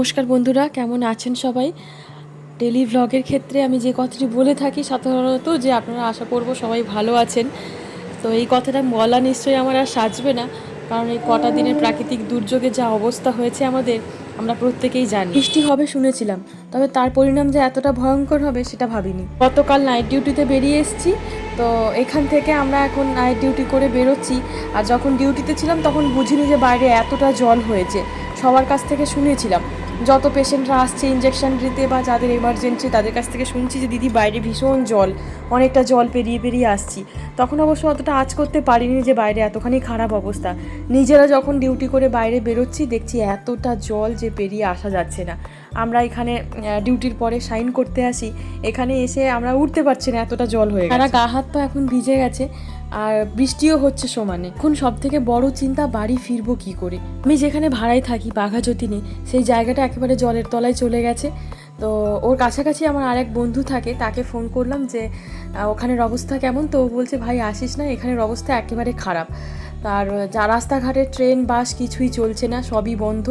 নমস্কার বন্ধুরা, কেমন আছেন সবাই? ডেলি ভ্লগের ক্ষেত্রে আমি যে কথাটি বলে থাকি সাধারণত যে আপনারা আশা করব সবাই ভালো আছেন। তো এই কথাটা বলা নিশ্চয়ই আমার আর সাজবে না, কারণ এই কটা দিনের প্রাকৃতিক দুর্যোগে যা অবস্থা হয়েছে আমাদের, আমরা প্রত্যেকেই জানি। বৃষ্টি হবে শুনেছিলাম, তবে তার পরিণাম যে এতটা ভয়ঙ্কর হবে সেটা ভাবিনি। গতকাল নাইট ডিউটিতে বেরিয়ে এসেছি, তো এখান থেকে আমরা এখন নাইট ডিউটি করে বেরোচ্ছি, আর যখন ডিউটিতে ছিলাম তখন বুঝিনি যে বাইরে এতটা জল হয়েছে। সবার কাছ থেকে শুনেছিলাম যত পেশেন্টরা আসছে ইঞ্জেকশন দিতে বা যাদের এমার্জেন্সি তাদের কাছ থেকে শুনছি যে, দিদি, বাইরে ভীষণ জল, অনেকটা জল পেরিয়ে পেরিয়ে আসছি। তখন অবশ্য অতটা আজ করতে পারিনি যে, বাইরে এতখানি খারাপ অবস্থা। নিজেরা যখন ডিউটি করে বাইরে বেরোচ্ছি, দেখছি এতটা জল যে, পেরিয়ে আসা যাচ্ছে না। আমরা এখানে ডিউটির পরে সাইন করতে আসি। এখানে এসে আমরা উঠতে পারছি না এতটা জল হয়ে গেছে। তারা গা হাত পা এখন ভিজে গেছে আর বৃষ্টিও হচ্ছে সমানে। এখন সব থেকে বড় চিন্তা বাড়ি ফিরবো কি করে? আমি যেখানে ভাড়ায় থাকি বাঘাযতীনে সেই জায়গাটা একেবারে জলের তলায় চলে গেছে। তো ওর কাছাকাছি আমার আরেক বন্ধু থাকে তাকে ফোন করলাম যে ওখানের অবস্থা কেমন? তো ও বলছে ভাই আসিস না এখানের অবস্থা একেবারে খারাপ। তার যা রাস্তাঘাটে ট্রেন, বাস কিছুই চলছে না, সবই বন্ধ।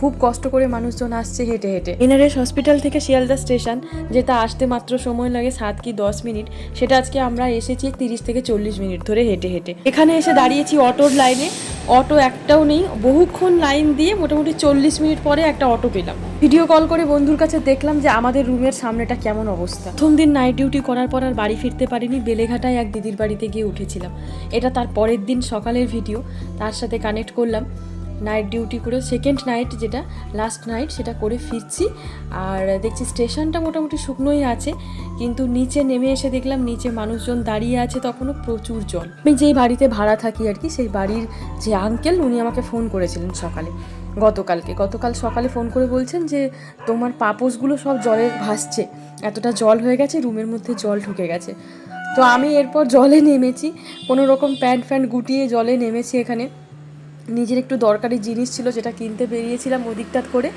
খুব কষ্ট করে মানুষজন আসছে হেঁটে হেঁটে। এনআরএস হসপিটাল থেকে শিয়ালদা স্টেশন, যেটা আসতে মাত্র সময় লাগে সাত কি দশ মিনিট, সেটা আজকে আমরা এসেছি তিরিশ থেকে চল্লিশ মিনিট ধরে হেঁটে হেঁটে। এখানে এসে দাঁড়িয়েছি অটোর লাইনে অটো একটাও নেই। বহুক্ষণ লাইন দিয়ে মোটামুটি চল্লিশ মিনিট পরে একটা অটো পেলাম। ভিডিও কল করে বন্ধুর কাছে দেখলাম যে আমাদের রুমের সামনেটা কেমন অবস্থা। প্রথম দিন নাইট ডিউটি করার পর আর বাড়ি ফিরতে পারিনি, বেলেঘাটায় এক দিদির বাড়িতে গিয়ে উঠেছিলাম। এটা তার পরের দিন সকালের ভিডিও তার সাথে কানেক্ট করলাম। নাইট ডিউটি করে সেকেন্ড নাইট যেটা লাস্ট নাইট সেটা করে ফিরছি। আর দেখছি স্টেশনটা মোটামুটি শুকনোই আছে, কিন্তু নিচে নেমে এসে দেখলাম নিচে মানুষজন দাঁড়িয়ে আছে তখনও প্রচুর জল আমি যেই বাড়িতে ভাড়া থাকি আর কি, সেই বাড়ির যে আঙ্কেল উনি আমাকে ফোন করেছিলেন সকালে, গতকালকে। গতকাল সকালে ফোন করে বলছেন যে, তোমার পাপোশগুলো সব জলে ভাসছে, এতটা জল হয়ে গেছে, রুমের মধ্যে জল ঢুকে গেছে। তো আমি এরপর জলে নেমেছি, কোনো রকম প্যান্ট ফ্যান্ট গুটিয়ে জলে নেমেছি এখানে। নিজের একটু দরকারি জিনিস ছিল যেটা কিনতে বেরিয়েছিলাম ওদিকটা করে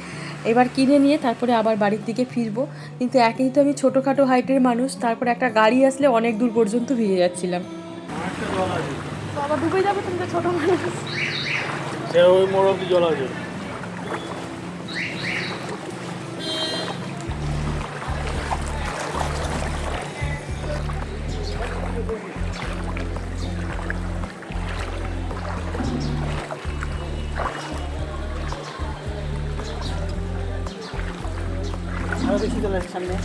এবার কিনে নিয়ে তারপরে আবার বাড়ির দিকে ফিরবো। কিন্তু একেই তো আমি ছোটোখাটো হাইটের মানুষ তারপরে একটা গাড়ি আসলে অনেক দূর পর্যন্ত ভিজে যাচ্ছিলাম। তো আবার ডুবে যাব তুমি তো ছোটো মানুষ। ওই মোড় জল আছে আরও বেশি সামনে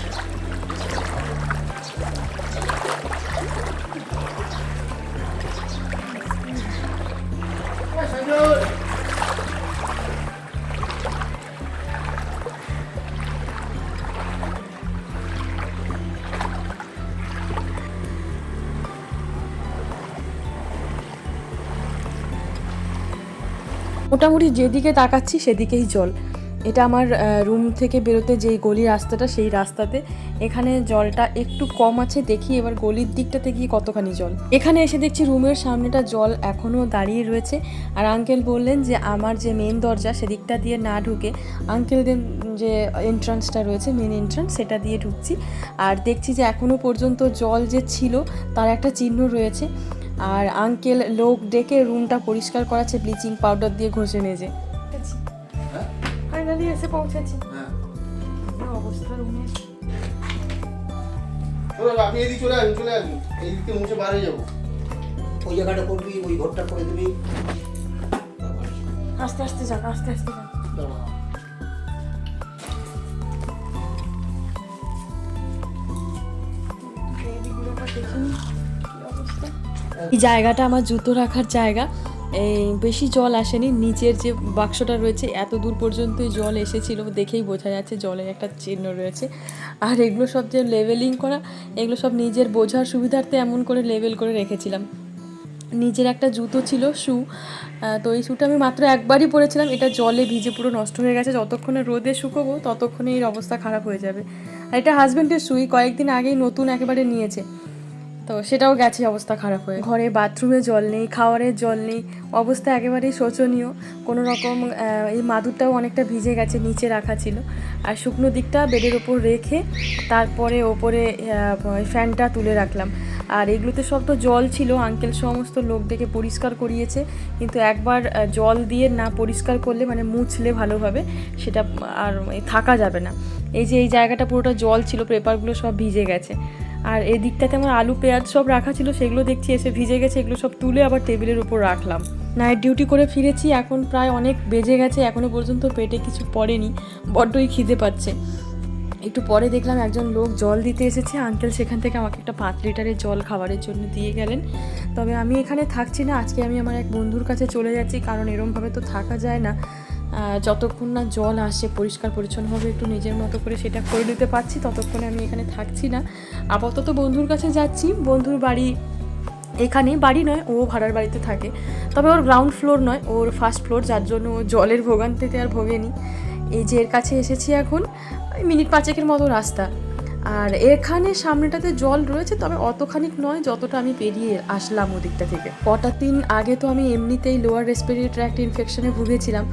মোটামুটি যেদিকে তাকাচ্ছি সেদিকেই জল। এটা আমার রুম থেকে বেরোতে যেই গলি রাস্তাটা, সেই রাস্তাতে। এখানে জলটা একটু কম আছে, দেখি এবার গলির দিকটাতে গিয়ে কতখানি জল। এখানে এসে দেখছি রুমের সামনেটা জল এখনও দাঁড়িয়ে রয়েছে। আর আঙ্কেল বললেন যে, আমার যে মেন দরজা, সেদিকটা দিয়ে না ঢুকে আঙ্কেলদের যে এন্ট্রান্সটা রয়েছে মেন এন্ট্রান্স সেটা দিয়ে ঢুকছি। আর দেখছি যে এখনও পর্যন্ত জল যে ছিল, তার একটা চিহ্ন রয়েছে। আর আঙ্কেল লোক ডেকে রুমটা পরিষ্কার করাচ্ছে ব্লিচিং পাউডার দিয়ে ঘষে মেজে। ফাইনালি এসে পৌঁছেছি অবস্থা রুমের চলে যাব, আপনি এদিকে চলে আসুন চলে আসুন এই দিক থেকে মুছে বার হয়ে যাব। ওই জায়গাটা করবি ওই ঘরটা করে দিবি। আস্তে আস্তে যান আস্তে আস্তে যান এই জায়গাটা আমার জুতো রাখার জায়গা। বেশি জল আসেনি। নিচের যে বাক্সটা রয়েছে, এত দূর পর্যন্তই জল এসেছিল দেখেই বোঝা যাচ্ছে জলের একটা চিহ্ন রয়েছে। আর এগুলো সব যে লেভেলিং করা, এগুলো সব নিজের বোঝার সুবিধার্থে এমন করে লেভেল করে রেখেছিলাম। নিজের একটা জুতো ছিল, শু। তো এই শুটা আমি মাত্র একবারই পরেছিলাম। এটা জলে ভিজে পুরো নষ্ট হয়ে গেছে। যতক্ষণে রোদে শুকোবো, ততক্ষণে এর অবস্থা খারাপ হয়ে যাবে। আর এটা হাজব্যান্ডের শুই কয়েকদিন আগেই নতুন একেবারে নিয়েছে। তো সেটাও গেছে অবস্থা খারাপ হয়ে। ঘরে বাথরুমে জল নেই, খাওয়ারের জল নেই, অবস্থা একেবারেই শোচনীয়। কোনো রকম এই মাদুরটাও অনেকটা ভিজে গেছে, নিচে রাখা ছিল। আর শুকনো দিকটা বেডের ওপর রেখে তারপরে ওপরে ফ্যানটা তুলে রাখলাম। আর এগুলোতে সব তো জল ছিল, আঙ্কেল সমস্ত লোক ডেকে পরিষ্কার করিয়েছে। কিন্তু একবার জল দিয়ে না পরিষ্কার করলে মানে মুছলে ভালোভাবে, সেটা আর থাকা যাবে না। এই যে এই জায়গাটা পুরোটা জল ছিল, পেপারগুলো সব ভিজে গেছে। আর এই দিকটাতে আমার আলু, পেঁয়াজ সব রাখা ছিল, সেগুলো দেখছি এসে ভিজে গেছে, এগুলো সব তুলে আবার টেবিলের উপর রাখলাম। নাইট ডিউটি করে ফিরেছি, এখন প্রায় অনেক বেজে গেছে এখনও পর্যন্ত পেটে কিছু পড়েনি, বড্ডই খিদে পাচ্ছে। একটু পরে দেখলাম একজন লোক জল দিতে এসেছে, আঙ্কেল সেখান থেকে আমাকে একটা পাঁচ লিটারের জল খাবারের জন্য দিয়ে গেলেন। তবে আমি এখানে থাকছি না, আজকে আমি আমার এক বন্ধুর কাছে চলে যাচ্ছি, কারণ এরমভাবে তো থাকা যায় না। যতক্ষণ না জল আসে, পরিষ্কার পরিচ্ছন্নভাবে একটু নিজের মতো করে সেটা করে নিতে পারছি, ততক্ষণে আমি এখানে থাকছি না। আপাতত বন্ধুর কাছে যাচ্ছি। বন্ধুর বাড়ি এখানে, বাড়ি নয়, ও ভাড়ার বাড়িতে থাকে। তবে ওর গ্রাউন্ড ফ্লোর নয়, ওর ফার্স্ট ফ্লোর যার জন্য ও জলের ভোগান্তিতে আর ভোগেনি। এই যে এর কাছে এসেছি এখন মিনিট পাঁচেকের মতো রাস্তা। আর এখানে সামনেটাতে জল রয়েছে, তবে অতখানিক নয় যতটা আমি পেরিয়ে আসলাম ওদিকটা থেকে। কটা দিন আগে তো আমি এমনিতেই লোয়ার রেসপিরেটরি ট্র্যাক্ট ইনফেকশনে ভুগেছিলাম।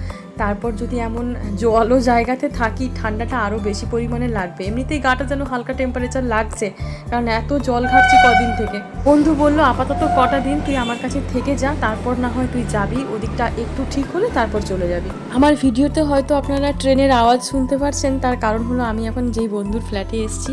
তারপর যদি এমন জলও জায়গাতে থাকি, ঠান্ডাটা আরও বেশি পরিমাণে লাগবে। এমনিতেই গাটা যেন হালকা টেম্পারেচার লাগছে, কারণ এত জল ঘাটছি কদিন থেকে। বন্ধু বলল, আপাতত কটা দিন তুই আমার কাছে থেকে যা, তারপর না হয় তুই যাবি, ওদিকটা একটু ঠিক হলে তারপর চলে যাবি। আমার ভিডিওতে হয়তো আপনারা ট্রেনের আওয়াজ শুনতে পারছেন, তার কারণ হলো আমি এখন যেই বন্ধুর ফ্ল্যাটে এসেছি,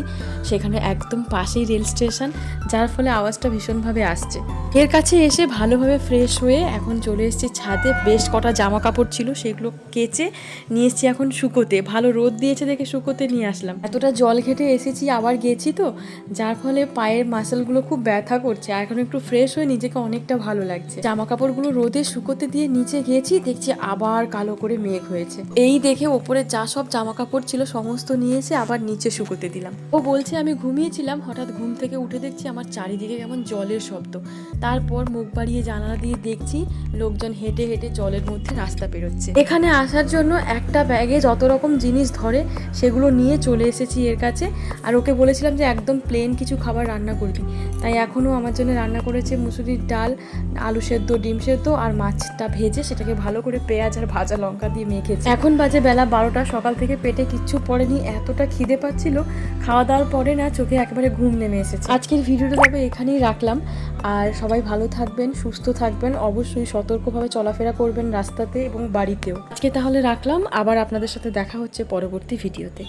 সেখানে একদম পাশেই রেল স্টেশন, যার ফলে আওয়াজটা ভীষণভাবে আসছে। এর কাছে এসে ভালোভাবে ফ্রেশ হয়ে এখন চলে এসেছি ছাদে। বেশ কটা জামা কাপড় ছিল, সেগুলো কেচে নিয়ে এসেছি এখন শুকোতে। ভালো রোদ দিয়েছে দেখে শুকোতে নিয়ে আসলাম। এতটা জল ঘেটে এসেছি, আবার গেছি তো। যার ফলে পায়ের মাসেলগুলো খুব ব্যথা করছে। আর এখন একটু ফ্রেশ হয়ে নিজেকে অনেকটা ভালো লাগছে। জামা কাপড়গুলো রোদে শুকোতে দিয়ে নিচে গেছি, দেখছি আবার কালো করে মেঘ হয়েছে। এই দেখে ওপরে যা সব জামা কাপড় ছিল সমস্ত নিয়ে এসে আবার নিচে শুকোতে দিলাম। ও বলছে, আমি ঘুমিয়েছিলাম। হঠাৎ ঘুম থেকে উঠে দেখছি আমার চারিদিকে কেমন জলের শব্দ। তারপর মুখ বাড়িয়ে জানালা দিয়ে দেখছি লোকজন হেঁটে হেঁটে জলের মধ্যে রাস্তা পেরোচ্ছে। এখানে আসার জন্য একটা ব্যাগে যত রকম জিনিস ধরে সেগুলো নিয়ে চলে এসেছি এর কাছে। আর ওকে বলেছিলাম যে একদম প্লেন কিছু খাবার রান্না করবি। তাই এখনও আমার জন্য রান্না করেছে মুসুরির ডাল, আলু সেদ্ধ, ডিম সেদ্ধ আর মাছটা ভেজে সেটাকে ভালো করে পেঁয়াজ আর ভাজা লঙ্কা দিয়ে মেখেছে এখন বাজে বেলা বারোটা, সকাল থেকে পেটে কিচ্ছু পড়েনি, এতটা খিদে পাচ্ছিল। খাওয়া দাওয়ার পরে না চোখে একেবারে ঘুম নেমে এসেছে। আজকের ভিডিওটা তবে এখানেই রাখলাম। আর সবাই ভালো থাকবেন, সুস্থ থাকবেন, অবশ্যই সতর্কভাবে চলাফেরা করবেন রাস্তাতে এবং বাড়িতেও। আজকে তাহলে রাখলাম আবার আপনাদের সাথে দেখা হচ্ছে পরবর্তী ভিডিওতে।